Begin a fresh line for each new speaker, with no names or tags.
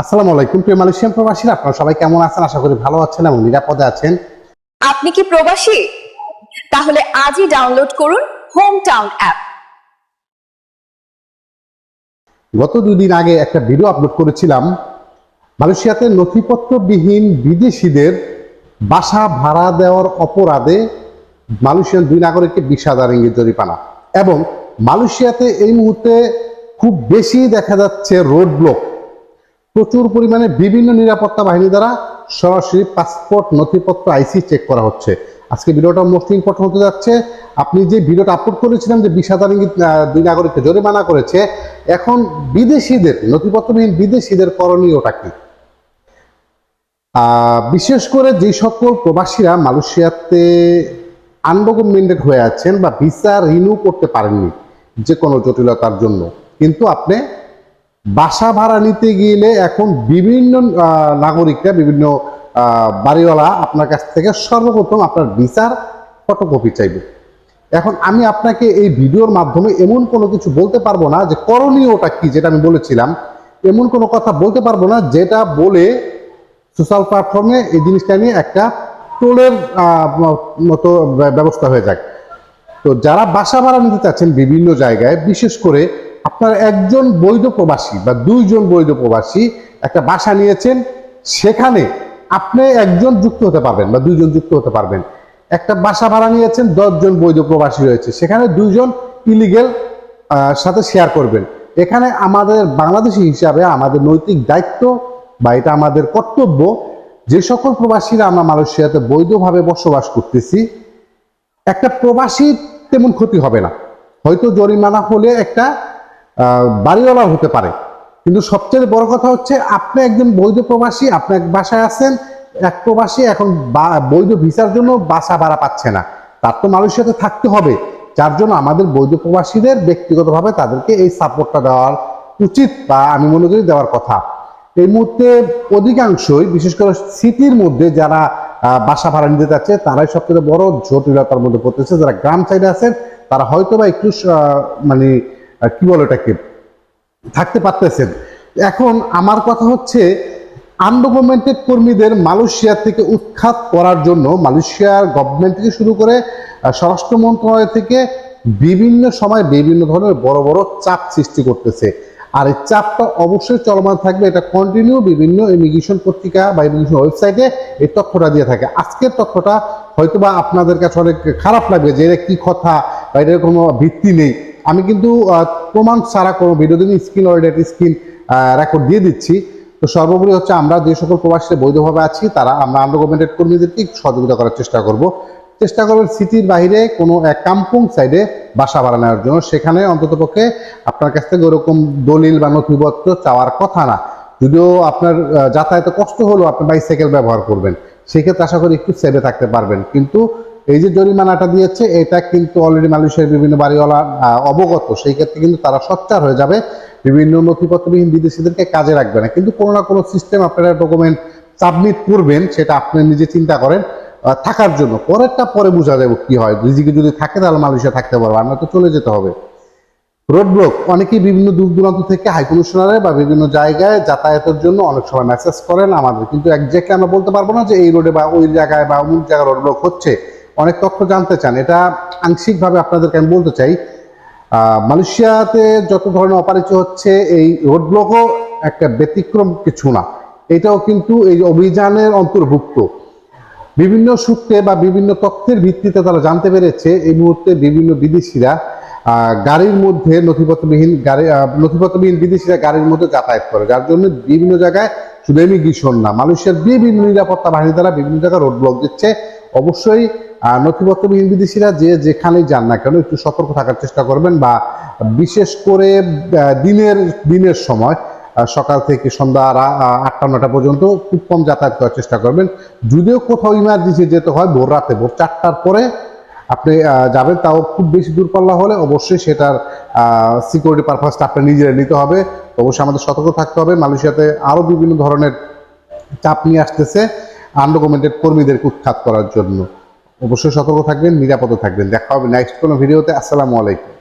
আসসালামু আলাইকুম প্রিয় মালয়েশিয়ান প্রবাসীরা আপনারা সবাই কেমন আছেন? আশা করি ভালো আছেন এবং নিরাপদে আছেন।
আপনি কি প্রবাসী? তাহলে আজই ডাউনলোড করুন হোম টাউন অ্যাপ
গত দুই দিন আগে একটা ভিডিও আপলোড করেছিলাম। মালয়েশিয়াতে নথিপত্রবিহীন বিদেশিদের বাসা ভাড়া দেওয়ার অপরাধে মালয়েশিয়ান দুই নাগরিককে বিশ হাজার ইঙ্গিত জরিপানা এবং মালয়েশিয়াতে এই মুহূর্তে খুব বেশি দেখা যাচ্ছে রোড ব্লক প্রচুর পরিমাণে বিভিন্ন নিরাপত্তা বাহিনী দ্বারা সরাসরি পাসপোর্ট নথিপত্র আইসি চেক করা হচ্ছে। আজকে ভিডিওটা মোস্ট ইম্পর্টেন্ট হতে যাচ্ছে, আপনি যে ভিডিওটা আপলোড করেছিলেন যে বিশ হাজার ইঙ্গিত দুই নাগরিককে জরিমানা করেছে, এখন বিদেশিদের, নথিপত্রবিহীন বিদেশিদের করণীয়টা কি? বিশেষ করে যে সকল প্রবাসীরা মালয়েশিয়াতে আনডকুমেন্টেড হয়ে আছেন বা ভিসা রিনিউ করতে পারেননি, যে কোনো জটিলতার জন্য, কিন্তু আপনি বাসা ভাড়া নিতে গেলে এখন বিভিন্ন নাগরিকরা, বিভিন্ন বাড়িওয়ালা আপনার কাছ থেকে সর্বপ্রথম আপনার ভিসার ফটোকপি চাইবে। এখন আমি আপনাকে এই ভিডিওর মাধ্যমে এমন কোনো কিছু বলতে পারব না যে করণীয়টা কি, যেটা আমি বলেছিলাম। এমন কোনো কথা বলতে পারব না যেটা বলে সোশ্যাল প্ল্যাটফর্মে এই জিনিসটা নিয়ে একটা টোলের মতো ব্যবস্থা হয়ে যায়। তো যারা বাসা ভাড়া নিতে চাচ্ছেন বিভিন্ন জায়গায়, বিশেষ করে আপনার একজন বৈধ প্রবাসী বা দুইজন বৈধ প্রবাসী একটা বাসা নিয়েছেন, সেখানে আপনি একজন যুক্ত হতে পারবেন বা দুইজন যুক্ত হতে পারবেন। একটা বাসা ভাড়া নিয়েছেন, দশজন বৈধ প্রবাসী রয়েছে, সেখানে দুইজন ইলিগেল সাথে শেয়ার করবেন। এখানে আমাদের বাংলাদেশি হিসাবে আমাদের নৈতিক দায়িত্ব বা এটা আমাদের কর্তব্য, যে সকল প্রবাসীরা আমরা মালয়েশিয়াতে বৈধভাবে বসবাস করতেছি, একটা প্রবাসীর তেমন ক্ষতি হবে না। হয়তো জরিমানা হলে একটা বাড়িওয়ালা হতে পারে। কিন্তু সবচেয়ে বড় কথা হচ্ছে, আপনি একজন বৈধ প্রবাসী, আপনি এক বাসায় আছেন, এক প্রবাসী এখন বৈধ ভিসার জন্য বাসা ভাড়া পাচ্ছে না। তার তো মালয়েশিয়াতে থাকতে হবে। যার জন্য আমাদের বৈধ প্রবাসীদের ব্যক্তিগতভাবে তাদেরকে এই সাপোর্টটা দেওয়ার উচিত বা আমি মনে করি দেওয়ার কথা। এই মুহূর্তে অধিকাংশই, বিশেষ করে সিটির মধ্যে যারা বাসা ভাড়া নিতে যাচ্ছে, তারাই সবচেয়ে বড় জটিলতার মধ্যে পড়তেছে। যারা গ্রাম সাইডে আছেন, তারা হয়তো বা একটু মানে কি বলে এটাকে থাকতে পারতেছেন। এখন আমার কথা হচ্ছে আনডকুমেন্টেড কর্মীদের মালয়েশিয়া থেকে উৎখাত করার জন্য মালয়েশিয়ার গভর্নমেন্ট থেকে শুরু করে স্বরাষ্ট্র মন্ত্রণালয় থেকে বিভিন্ন সময় বিভিন্ন ধরনের বড় বড় চাপ সৃষ্টি করতেছে। আর এই চাপটা অবশ্যই চলমান থাকবে, এটা কন্টিনিউ বিভিন্ন ইমিগ্রেশন পত্রিকা বা ইমিগ্রেশন ওয়েবসাইটে এই তথ্যটা দিয়ে থাকে। আজকের তথ্যটা হয়তোবা আপনাদের কাছে অনেক খারাপ লাগবে যে এটা কি কথা বা এটার কোনো ভিত্তি নেই। আমি কিন্তু প্রমাণ ছাড়া কোনো ভিডিও দিন স্ক্রিন অলরেডি স্ক্রিন রেকর্ড দিয়ে দিচ্ছি। তো সর্বোপরি হচ্ছে আমরা যে সকল প্রবাসীরা বৈধভাবে আছি, তারা আমরা আন্ডারগভর্নমেন্টেড কর্মীদেরকে সহযোগিতা করার চেষ্টা করব। চেষ্টা করবেন সিটির বাইরে কোনো এক কাম্পুং সাইডে বাসা ভাড়া নেওয়ার জন্য। সেখানে অন্ততপক্ষে আপনার কাছ থেকে ওরকম দলিল বা নথিপত্র চাওয়ার কথা না। যদিও আপনার যাতায়াতে কষ্ট হলেও আপনি বাইসাইকেল ব্যবহার করবেন। সেক্ষেত্রে আশা করি একটু সেভে থাকতে পারবেন। কিন্তু এই যে জরিমানাটা দিয়েছে, এটা কিন্তু অলরেডি মালয়েশিয়ার বিভিন্ন বাড়িওয়ালা অবগত। সেই ক্ষেত্রে কিন্তু তারা সচ্চার হয়ে যাবে। বিভিন্ন নথিপত্রবিহীন বিদেশিদেরকে কাজে রাখবে না। কিন্তু কোনো না কোনো সিস্টেম আপনারা ডকুমেন্ট সাবমিট করবেন, সেটা আপনি নিজে চিন্তা করেন থাকার জন্য। পরেরটা পরে বোঝা যাবে কি হয়। রিজিকে যদি থাকে, তাহলে মালয়েশিয়া থাকতে পারবে। আমরা তো চলে যেতে হবে। রোড ব্লক অনেকেই বিভিন্ন দূর দূরান্ত থেকে হাই কমিশনারে বা বিভিন্ন জায়গায় যাতায়াতের জন্য অনেক সময় মেসেজ করেন আমাদের। কিন্তু একজ্যাক্টলি আমরা বলতে পারব না যে এই রোডে বা ওই জায়গায় বা অমুক জায়গায় রোড ব্লক হচ্ছে। অনেক তথ্য জানতে চান, এটা আংশিকভাবে আপনাদেরকে আমি বলতে চাই। মালয়েশিয়াতে যত ধরনের অপারেচি হচ্ছে, এই রোড ব্লকও একটা ব্যতিক্রম কিছু না। এটাও কিন্তু এই অভিযানের অন্তর্ভুক্ত। বিভিন্ন সূত্রে বা বিভিন্ন তথ্যের ভিত্তিতে তারা জানতে পেরেছে, এই মুহূর্তে বিভিন্ন বিদেশিরা গাড়ির মধ্যে নথিপত্রবিহীন গাড়ি নথিপত্রবিহীন বিদেশিরা গাড়ির মধ্যে যাতায়াত করে। যার জন্য বিভিন্ন জায়গায় শুধু ইমিগ্রেশন না, মালয়েশিয়ার বিভিন্ন নিরাপত্তা বাহিনী দ্বারা বিভিন্ন জায়গায় রোড ব্লক দিচ্ছে। অবশ্যই আহ, নথিপত্রবিহীন বিদেশিরা যে যেখানেই যান না কেন একটু সতর্ক থাকার চেষ্টা করবেন বা বিশেষ করে দিনের দিনের সময় সকাল থেকে সন্ধ্যা আটটা নটা পর্যন্ত খুব কম যাতায়াত করার চেষ্টা করবেন। যদিও কোথাও ইমার্জেন্সি যেতে হয় ভোর রাতে ভোর চারটার পরে আপনি যাবেন তাও খুব বেশি দূরপাল্লা হলে অবশ্যই সেটার সিকিউরিটি পারপাসটা আপনার নিজেরা নিতে হবে। অবশ্যই আমাদের সতর্ক থাকতে হবে। মালয়েশিয়াতে আরও বিভিন্ন ধরনের চাপ নিয়ে আসতেছে আনডকুমেন্টেড কর্মীদেরকে উৎখাত করার জন্য। অবশ্যই সতর্ক থাকবেন নিরাপদে থাকবেন। দেখা হবে নেক্সট কোনো ভিডিওতে আসসালামু আলাইকুম।